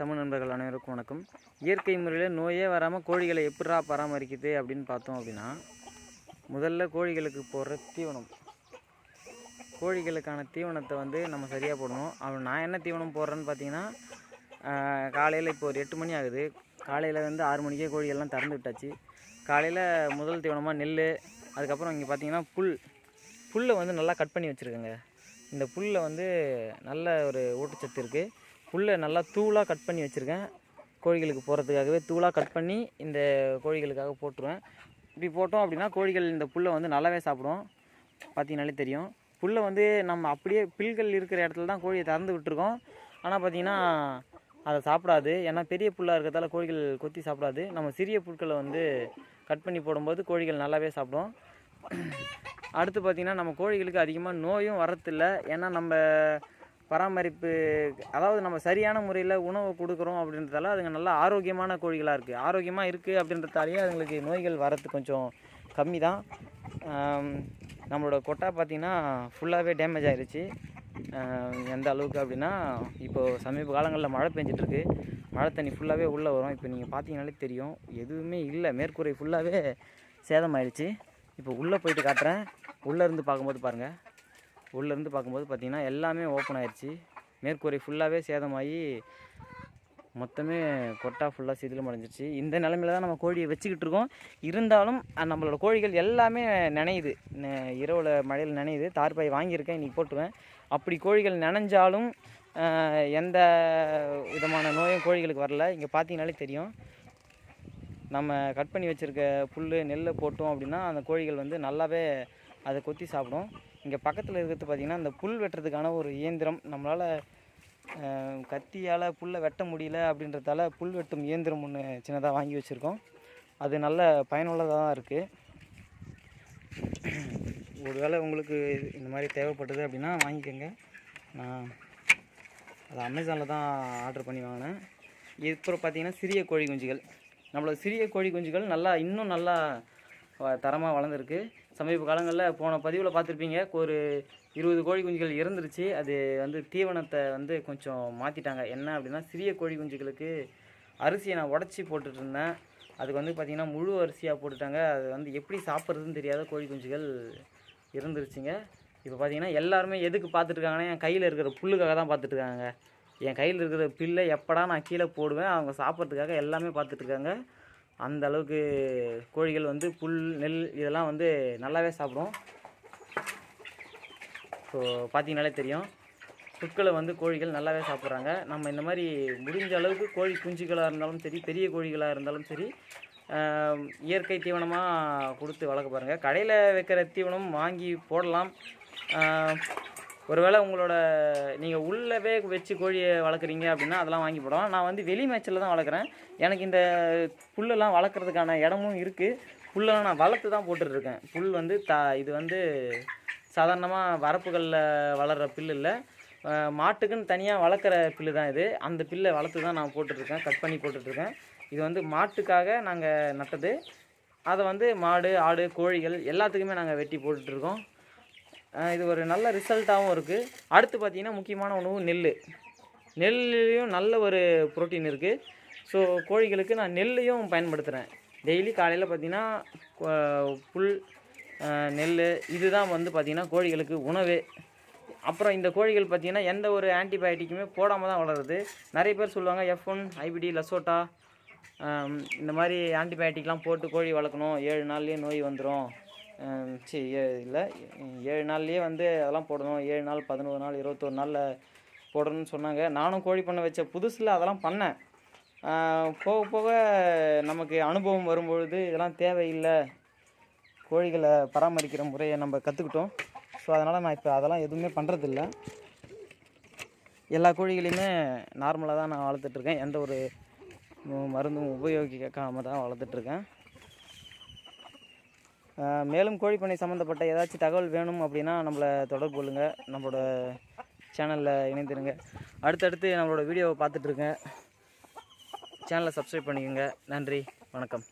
தமிழ் நண்பர்கள் அனைவருக்கும் வணக்கம். இயற்கை முறையில் நோயே வராமல் கோழிகளை எப்படிரா பராமரிக்குது அப்படின்னு பார்த்தோம் அப்படின்னா முதல்ல கோழிகளுக்கு போடுற தீவனம். கோழிகளுக்கான தீவனத்தை வந்து நம்ம சரியாக போடணும். அவன் நான் என்ன தீவனம் போடுறேன்னு பார்த்தீங்கன்னா காலையில் இப்போ ஒரு எட்டு மணி ஆகுது. காலையில் வந்து ஆறு மணிக்கே கோழிகள்லாம் திறந்து விட்டாச்சு. காலையில் முதல் தீவனமாக நெல் அதுக்கப்புறம் இங்கே பார்த்தீங்கன்னா புல். புல்லை வந்து நல்லா கட் பண்ணி வச்சுருக்கேங்க. இந்த புல்லில் வந்து நல்ல ஒரு ஊட்டச்சத்து இருக்குது புல்லை நல்லா தூளாக கட் பண்ணி வச்சுருக்கேன். கோழிகளுக்கு போகிறதுக்காகவே தூளாக கட் பண்ணி இந்த கோழிகளுக்காக போட்டுருவேன். இப்படி போட்டோம் அப்படின்னா கோழிகள் இந்த புல்லை வந்து நல்லாவே சாப்பிடும். பார்த்தீங்கனாலே தெரியும். புல்லை வந்து நம்ம அப்படியே பில்கள் இருக்கிற இடத்துல தான் கோழியை திறந்து விட்டுருக்கோம். ஆனால் பார்த்திங்கன்னா அதை சாப்பிடாது. ஏன்னா பெரிய புல்லாக இருக்கிறதால கோழிகள் கொத்தி சாப்பிடாது. நம்ம சிறிய புற்களை வந்து கட் பண்ணி போடும்போது கோழிகள் நல்லாவே சாப்பிடும். அடுத்து பார்த்திங்கன்னா நம்ம கோழிகளுக்கு அதிகமாக நோயும் வரத்தில்லை ஏன்னா நம்ம பராமரிப்பு அதாவது நம்ம சரியான முறையில் உணவு கொடுக்குறோம் அப்படின்றதால அதுங்க நல்லா ஆரோக்கியமான கோழிகளாக இருக்குது ஆரோக்கியமாக இருக்குது அப்படின்றதாலேயே அதுங்களுக்கு நோய்கள் வரது கொஞ்சம் கம்மி தான் நம்மளோட கொட்டா பார்த்திங்கன்னா ஃபுல்லாகவே டேமேஜ் ஆகிருச்சு எந்த அளவுக்கு அப்படின்னா இப்போது சமீப காலங்களில் மழை பெஞ்சிட்ருக்கு. மழை தண்ணி ஃபுல்லாகவே உள்ளே வரும். இப்போ நீங்கள் பார்த்தீங்கனாலே தெரியும். எதுவுமே இல்லை. மேற்கூரை ஃபுல்லாகவே சேதமாயிடுச்சு இப்போ உள்ளே போயிட்டு காட்டுறேன். உள்ளே இருந்து பார்க்கும்போது பாருங்கள் உள்ளேருந்து பார்க்கும்போது பார்த்திங்கன்னா எல்லாமே ஓப்பன் ஆயிடுச்சு மேற்கூரை ஃபுல்லாகவே சேதமாகி மொத்தமே கொட்டா ஃபுல்லாக சிதிலம் அடைஞ்சிருச்சு. இந்த நிலமையில தான் நம்ம கோழியை வச்சுக்கிட்டு இருக்கோம். இருந்தாலும் நம்மளோட கோழிகள் எல்லாமே நினையுது. நெ- இரவில் மழையில் நினையுது. தார்பாய் வாங்கியிருக்கேன் இன்றைக்கி போட்டுருவேன். அப்படி கோழிகள் நனைஞ்சாலும் எந்த விதமான நோயும் கோழிகளுக்கு வரல. இங்கே பார்த்தீங்கனாலே தெரியும். நம்ம கட் பண்ணி வச்சுருக்க புல் நெல்லை போட்டோம் அப்படின்னா அந்த கோழிகள் வந்து நல்லாவே அதை கொத்தி சாப்பிடும். இங்கே பக்கத்தில் இருக்கிறது பார்த்திங்கன்னா அந்த புல் வெட்டுறதுக்கான ஒரு இயந்திரம். நம்மளால் கத்தியால் புல்லை வெட்ட முடியல அப்படின்றதால புல் வெட்டும் இயந்திரம் ஒன்று சின்னதாக வாங்கி வச்சுருக்கோம். அது நல்ல பயனுள்ளதாக தான் இருக்குது ஒருவேளை உங்களுக்கு இந்த மாதிரி தேவைப்பட்டது அப்படின்னா வாங்கிக்கோங்க. நான் அது அமேசானில் தான் ஆர்டர் பண்ணி வாங்கினேன். இப்போ பார்த்தீங்கன்னா சிறிய கோழி குஞ்சுகள். நம்மளோட சிறிய கோழி குஞ்சுகள் நல்லா இன்னும் நல்லா தரமாக வளர்ந்துருக்கு. சமீப காலங்களில் போன பதிவில் பார்த்துருப்பீங்க ஒரு இருபது கோழி குஞ்சுகள் இறந்துருச்சு. அது வந்து தீவனத்தை வந்து கொஞ்சம் மாற்றிட்டாங்க என்ன அப்படின்னா சிறிய கோழி குஞ்சுகளுக்கு அரிசியை நான் உடச்சி போட்டுட்டு இருந்தேன் அதுக்கு வந்து பார்த்திங்கன்னா முழு அரிசியாக போட்டுட்டாங்க. அது வந்து எப்படி சாப்பிட்றதுன்னு தெரியாத கோழி குஞ்சுகள் இருந்துருச்சுங்க இப்போ பார்த்தீங்கன்னா எல்லாருமே எதுக்கு பார்த்துட்ருக்காங்கன்னா என் கையில் இருக்கிற புல்லுக்காக தான் பார்த்துட்ருக்காங்க. என் கையில் இருக்கிற பில்லை எப்படா நான் கீழே போடுவேன்? அவங்க சாப்பிட்றதுக்காக எல்லாமே பார்த்துட்ருக்காங்க. அந்த அளவுக்கு கோழிகள் வந்து புல் நெல் இதெல்லாம் வந்து நல்லாவே சாப்பிடும். ஸோ பார்த்தீங்கனாலே தெரியும். புட்களை வந்து கோழிகள் நல்லாவே சாப்பிட்றாங்க. நம்ம இந்த மாதிரி முடிஞ்ச அளவுக்கு கோழி குஞ்சுகளாக இருந்தாலும் சரி பெரிய கோழிகளாக இருந்தாலும் சரி இயற்கை தீவனமாக கொடுத்து வளர்க்க பாருங்கள் கடையில் வைக்கிற தீவனம் வாங்கி போடலாம். ஒருவேளை உங்களோட நீங்கள் உள்ளவே வச்சு கோழியை வளர்க்குறீங்க அப்படின்னா அதெல்லாம் வாங்கி போடலாம். நான் வந்து வெளி மேய்ச்சலில் தான் வளர்க்குறேன். எனக்கு இந்த புல்லெல்லாம் வளர்க்குறதுக்கான இடமும் இருக்குது புல்லெல்லாம் நான் வளர்த்து தான் போட்டுட்ருக்கேன். புல் வந்து த இது வந்து சாதாரணமாக வரப்புகளில் வளர்கிற புல் இல்லை. மாட்டுக்குன்னு தனியாக வளர்க்குற புல்லு தான் இது. அந்த பில்லை வளர்த்து தான் நான் போட்டுட்ருக்கேன். கட் பண்ணி போட்டுட்ருக்கேன். இது வந்து மாட்டுக்காக நாங்கள் நட்டது. அதை வந்து மாடு ஆடு கோழிகள் எல்லாத்துக்குமே நாங்கள் வெட்டி போட்டுட்ருக்கோம். இருக்கோம் இது ஒரு நல்ல ரிசல்ட்டாகவும் இருக்குது அடுத்து பார்த்திங்கன்னா முக்கியமான உணவு நெல் நெல்லையும் நல்ல ஒரு புரோட்டீன் இருக்குது ஸோ கோழிகளுக்கு நான் நெல்லையும் பயன்படுத்துகிறேன் டெய்லி காலையில் பார்த்தீங்கன்னா புல் நெல் இதுதான் வந்து பார்த்திங்கன்னா கோழிகளுக்கு உணவு. அப்புறம் இந்த கோழிகள் பார்த்திங்கன்னா எந்த ஒரு ஆன்டிபயோட்டிக்குமே போடாமல் தான் வளருது. நிறைய பேர் சொல்லுவாங்க எஃப் ஒன் ஐபிடி லசோட்டா இந்த மாதிரி ஆன்டிபயோட்டிக்லாம் போட்டு கோழி வளர்க்கணும். ஏழு நாள்லேயே நோய் வந்துடும் சரி இல்லை. ஏழு நாள்லேயே வந்து அதெல்லாம் போடணும். ஏழு நாள் பதினோரு நாள் இருபத்தொரு நாளில் போடணும்னு சொன்னாங்க. நானும் கோழி பண்ண வச்ச புதுசில் அதெல்லாம் பண்ணேன். போக போக நமக்கு அனுபவம் வரும்பொழுது இதெல்லாம் தேவையில்லை. கோழிகளை பராமரிக்கிற முறையை நம்ம கற்றுக்கிட்டோம் ஸோ அதனால் நான் இப்போ அதெல்லாம் எதுவுமே பண்ணுறதில்ல எல்லா கோழிகளையுமே நார்மலாக தான் நான் வளர்த்துட்ருக்கேன் எந்த ஒரு மருந்தும் உபயோகிக்காமல் தான் வளர்த்துட்ருக்கேன் மேலும் கோழிப்பண்ணை சம்மந்தப்பட்ட ஏதாச்சும் தகவல் வேணும் அப்படின்னா நம்மளை தொடர்பு கொள்ளுங்கள் நம்மளோட சேனலில் இணைந்துருங்க. அடுத்தடுத்து நம்மளோட வீடியோவை பார்த்துட்ருங்க சேனலை சப்ஸ்கிரைப் பண்ணிக்கோங்க. நன்றி. வணக்கம்.